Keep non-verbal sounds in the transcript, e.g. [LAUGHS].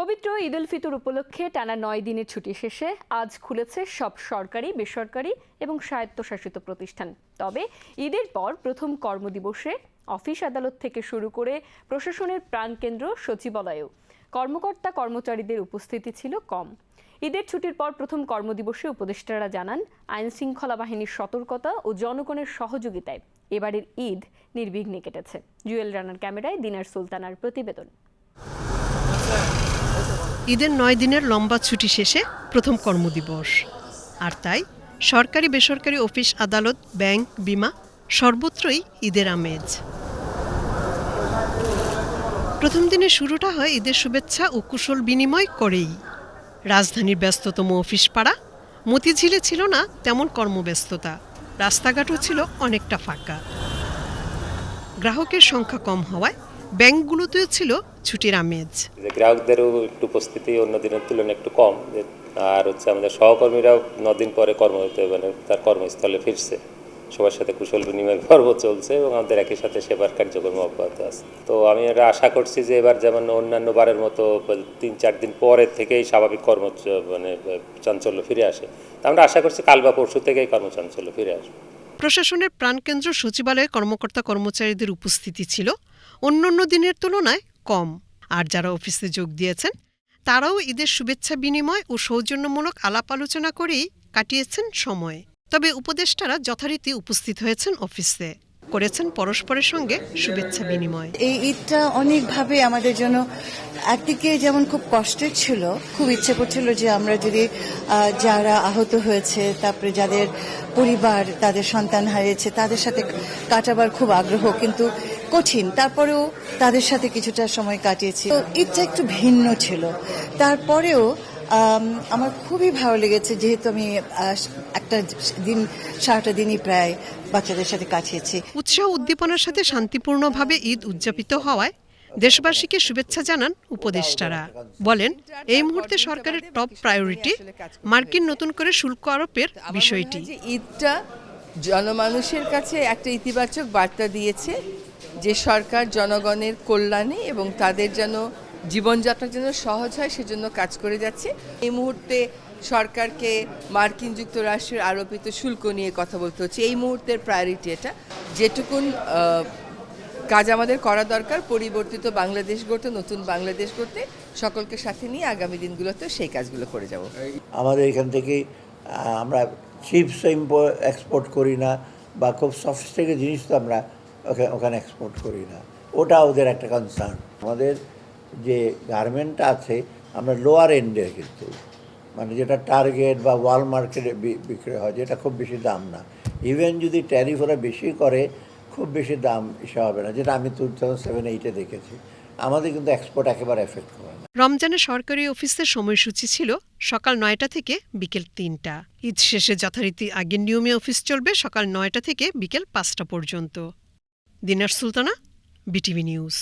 পবিত্র ঈদ উল ফিতর উপলক্ষে টানা নয় দিনের ছুটি শেষে আজ খুলেছে সব সরকারি, বেসরকারি এবং স্বায়ত্তশাসিত প্রতিষ্ঠান। তবে ঈদের পর প্রথম কর্মদিবসে অফিস আদালত থেকে শুরু করে প্রশাসনের প্রাণকেন্দ্র, সচিবালয়েও কর্মকর্তা কর্মচারীদের উপস্থিতি ছিল কম। ঈদের ছুটির পর প্রথম কর্মদিবসে উপদেষ্টারা জানান, আইন শৃঙ্খলা বাহিনীর সতর্কতা ও জনগণের সহযোগিতায় এবারের ঈদ নির্বিঘ্নে কেটেছে। জুয়েল রানার ক্যামেরায় দিনার সুলতানার প্রতিবেদন। ঈদের নয় দিনের লম্বা ছুটি শেষে প্রথম কর্মদিবস। আর তাই সরকারি, বেসরকারি অফিস, আদালত, ব্যাংক, বিমা সর্বত্রই ঈদের আমেজ। প্রথম দিনের শুরুটা হয় ঈদের শুভেচ্ছা ও কুশল বিনিময় করেই। রাজধানীর ব্যস্ততম অফিস পাড়া মতিঝিলে ছিল না তেমন কর্মব্যস্ততা। রাস্তাঘাটও ছিল অনেকটা ফাঁকা। গ্রাহকের সংখ্যা কম হওয়ায় ব্যাংকগুলোতেও ছিল ছুটির আমেজ। গ্রাহকদেরও একটু উপস্থিতি অন্য দিনের তুলনায় একটু কম আর হচ্ছে আমাদের সহকর্মীরাও নদিন পরে কর্মরত মানে তার কর্মস্থলে ফিরছে। সবার সাথে কুশল বিনিময় [LAUGHS] পর্ব চলছে এবং আমাদের একই সাথে সেবার কার্যক্রম অব্যাহত আছে। তো আমি এটা আশা করছি যে এবার যেমন অন্যান্য বারের মতো তিন চার দিন পরের থেকেই স্বাভাবিক কর্ম মানে চাঞ্চল্য ফিরে আসে। তা আমরা আশা করছি কাল বা পরশু থেকেই কর্মচাঞ্চল্য ফিরে আসবে। প্রশাসনের প্রাণকেন্দ্র সচিবালয়ে কর্মকর্তা কর্মচারীদের উপস্থিতি ছিল। অন্যান্য দিনের তুলনায় কম। আর যারা অফিসে যোগ দিয়েছেন, তারাও ঈদের শুভেচ্ছা বিনিময় ও সৌজন্যমূলক আলাপ আলোচনা করেই কাটিয়েছেন সময়। তবে উপদেষ্টারা যথারীতি উপস্থিত হয়েছেন অফিসে। করেছেন পরস্পরের সঙ্গে শুভেচ্ছা বিনিময়। এই ঈদটা অনেকভাবে আমাদের জন্য একদিকে যেমন খুব কষ্টের ছিল, খুব ইচ্ছে করছিল যে আমরা যদি যারা আহত হয়েছে, তারপরে যাদের পরিবার, তাদের সন্তান হারিয়েছে, তাদের সাথে কাটাবার খুব আগ্রহ। কিন্তু কঠিন। তারপরেও তাদের সাথে কিছুটা সময় কাটিয়েছি। তো ঈদটা একটু ভিন্ন ছিল। তারপরেও আমার খুবই ভালো লেগেছে যেহেতু আমি একটা দিন সারাটা দিনই প্রায় বাচ্চাদের সাথে কাটিয়েছি। উৎসাহ উদ্দীপনার সাথে শান্তিপূর্ণভাবে ঈদ উদযাপিত হওয়ায় দেশবাসীকে শুভেচ্ছা জানান উপদেষ্টারা। বলেন এই মুহূর্তে সরকারের টপ প্রায়োরিটি মার্কিন নতুন করে শুল্ক আরোপের বিষয়টি। ঈদটা জনমানুষের কাছে একটা ইতিবাচক বার্তা দিয়েছে। যে সরকার জনগণের কল্যাণে এবং তাদের যেন জীবনযাত্রা যেন সহজ হয়, সেজন্য কাজ করে যাচ্ছে। এই মুহূর্তে সরকারকে মার্কিন যুক্তরাষ্ট্রের আরোপিত শুল্ক নিয়ে কথা বলতে হচ্ছে। এই মুহূর্তের প্রায়োরিটি এটা। যেটুকুন কাজ আমাদের করা দরকার, পরিবর্তিত বাংলাদেশ গড়তে, নতুন বাংলাদেশ গড়তে, সকলকে সাথে নিয়ে আগামী দিনগুলোতে সেই কাজগুলো করে যাব। আমাদের এখান থেকে আমরা চিপস এক্সপোর্ট করি না, বা খুব সফিস্টিকেট জিনিস তো আমরা ওখানে এক্সপোর্ট করি না। ওটা ওদের একটা কনসার্ন আমাদের যে গার্মেন্টটা আছে, আমরা লোয়ার এন্ডের কিন্তু। মানে যেটা টার্গেট বা ওয়াল মার্কেটে বিক্রি হয়, যেটা খুব বেশি দাম না। ইভেন যদি ট্যারিফ ওরা বেশি করে, খুব বেশি দাম এসে হবে না, যেটা আমি টু থাউজেন্ড সেভেন এইটে দেখেছি। আমাদের কিন্তু এক্সপোর্ট একেবারে এফেক্ট করে না। রমজানে সরকারি অফিসের সময়সূচি ছিল সকাল নয়টা থেকে বিকেল তিনটা। ঈদ শেষে যথারীতি আগের নিয়মে অফিস চলবে সকাল নয়টা থেকে বিকেল পাঁচটা পর্যন্ত। Dinar Sultana BTV news.